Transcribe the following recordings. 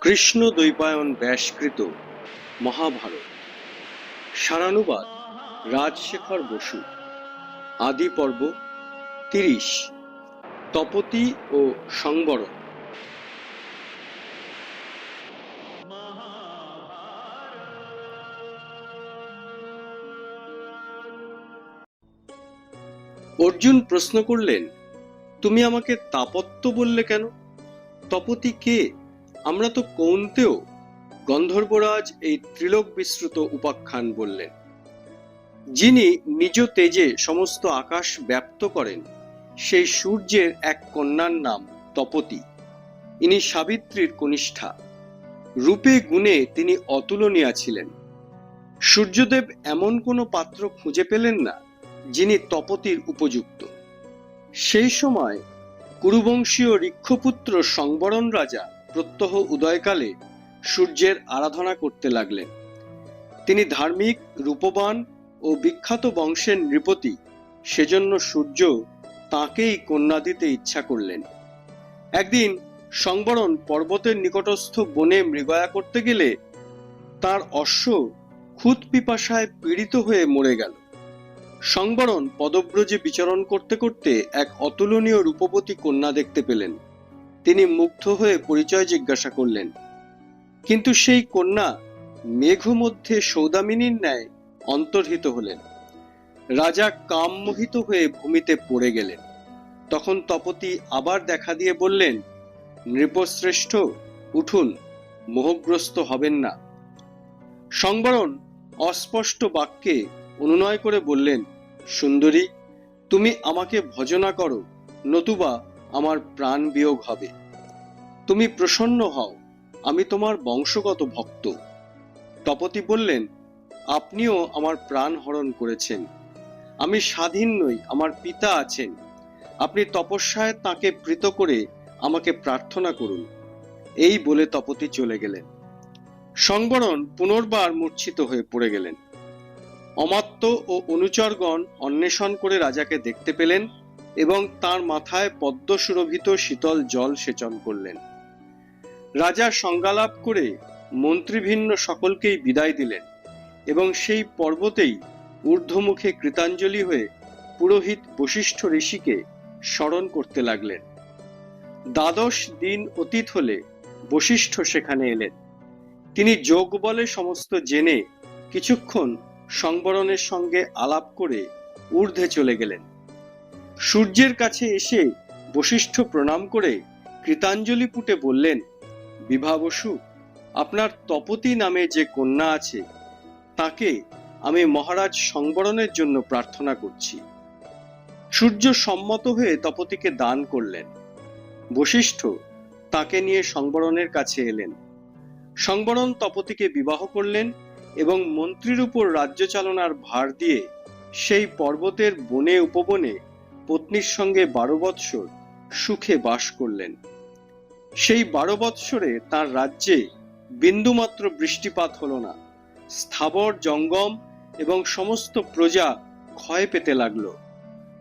কৃষ্ণ দ্বৈপায়ন ব্যাসকৃত মহাভারত। সারানুবাদ রাজশেখর বসু। আদি পর্ব তিরিশ। তপতি ও সংবরণ। অর্জুন প্রশ্ন করলেন, তুমি আমাকে তাপত্য বললে কেন? তপতি কে? আমরা তো কৌন্তেও গন্ধর্বরাজ এই ত্রিলোক বিস্তৃত উপাখ্যান বললেন। যিনি নিজ তেজে সমস্ত আকাশ ব্যপ্ত করেন, সেই সূর্যের এক কন্যার নাম তপতি। ইনি সাবিত্রীর কনিষ্ঠা। রূপে গুণে তিনি অতুলনীয়া ছিলেন। সূর্যদেব এমন কোনো পাত্র খুঁজে পেলেন না যিনি তপতির উপযুক্ত। সেই সময় কুরুবংশীয় ঋক্ষপুত্র সংবরণ রাজা প্রত্যহ উদয়কালে সূর্যের আরাধনা করতে লাগলেন। তিনি ধার্মিক, রূপবান ও বিখ্যাত বংশের নৃপতি, সেজন্য সূর্য তাঁকেই কন্যা দিতে ইচ্ছা করলেন। একদিন সংবরণ পর্বতের নিকটস্থ বনে মৃগয়া করতে গেলে তার অশ্ব খুদ পিপাসায় পীড়িত হয়ে মরে গেল। সংবরণ পদব্রজে বিচরণ করতে করতে এক অতুলনীয় রূপবতী কন্যা দেখতে পেলেন। তিনি মুগ্ধ হয়ে পরিচয় জিজ্ঞাসা করলেন, কিন্তু সেই কন্যা মেঘ মধ্যে সৌদামিনীর ন্যায় অন্তর্হিত হলেন। রাজা কামমোহিত হয়ে ভূমিতে পড়ে গেলেন। তখন তপতি আবার দেখা দিয়ে বললেন, নৃপশ্রেষ্ঠ, উঠুন, মোহগ্রস্ত হবেন না। সংবরণ অস্পষ্ট বাক্যে অনুনয় করে বললেন, সুন্দরী, তুমি আমাকে ভজনা করো, নতুবা আমার প্রাণ বিয়োগ হবে। তুমি প্রসন্ন হও, আমি তোমার বংশগত ভক্ত। তপতি বললেন, আপনিও আমার প্রাণ হরণ করেছেন। আমি স্বাধীন নই, আমার পিতা আছেন। আপনি তপস্যায় তাকে প্রীত করে আমাকে প্রার্থনা করুন। এই বলে তপতি চলে গেলেন। সংবরণ পুনর্বার মূর্ছিত হয়ে পড়ে গেলেন। অমাত্য ও অনুচরগণ অন্বেষণ করে রাজাকে দেখতে পেলেন এবং তার মাথায় পদ্ম সুরভিত শীতল জল সেচন করলেন। রাজা সংজ্ঞালাপ করে মন্ত্রীভিন্ন সকলকেই বিদায় দিলেন এবং সেই পর্বতেই ঊর্ধ্বমুখে কৃতাঞ্জলি হয়ে পুরোহিত বশিষ্ঠ ঋষিকে স্মরণ করতে লাগলেন। দ্বাদশ দিন অতীত হলে বশিষ্ঠ সেখানে এলেন। তিনি যোগ বলে সমস্ত জেনে কিছুক্ষণ সংবরণের সঙ্গে আলাপ করে ঊর্ধ্বে চলে গেলেন। সূর্যের কাছে এসে বশিষ্ঠ প্রণাম করে কৃতাঞ্জলি পুটে বললেন, বিভা বসু, আপনার তপতি নামে যে কন্যা আছে, তাকে আমি মহারাজ সংবরণের জন্য প্রার্থনা করছি। সূর্য সম্মত হয়ে তপতিকে দান করলেন। বশিষ্ঠ তাকে নিয়ে সংবরণের কাছে এলেন। সংবরণ তপতিকে বিবাহ করলেন এবং মন্ত্রীর উপর রাজ্য চালনার ভার দিয়ে সেই পর্বতের বনে উপবনে পত্নীর সঙ্গে বারো বৎসর সুখে বাস করলেন। সেই বারো বৎসরে তার রাজ্যে বিন্দুমাত্র বৃষ্টিপাত হল না। স্থাবর জঙ্গম এবং সমস্ত প্রজা ক্ষয় পেতে লাগল।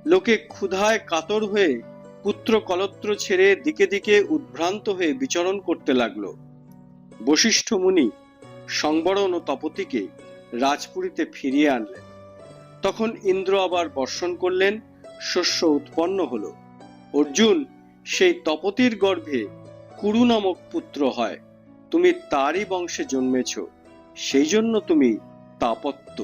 লোকে ক্ষুধায় কাতর হয়ে পুত্র কলত্র ছেড়ে দিকে দিকে উদ্ভ্রান্ত হয়ে বিচরণ করতে লাগল। বশিষ্ঠ মুনি সংবরণ ও তপতিকে রাজপুরীতে ফিরিয়ে আনলেন। তখন ইন্দ্র আবার বর্ষণ করলেন, শস্য উৎপন্ন হল। অর্জুন, সেই তপতির গর্ভে কুরু নামক পুত্র হয়, তুমি তারই বংশে জন্মেছ, সেই জন্য তুমি তাপত্য।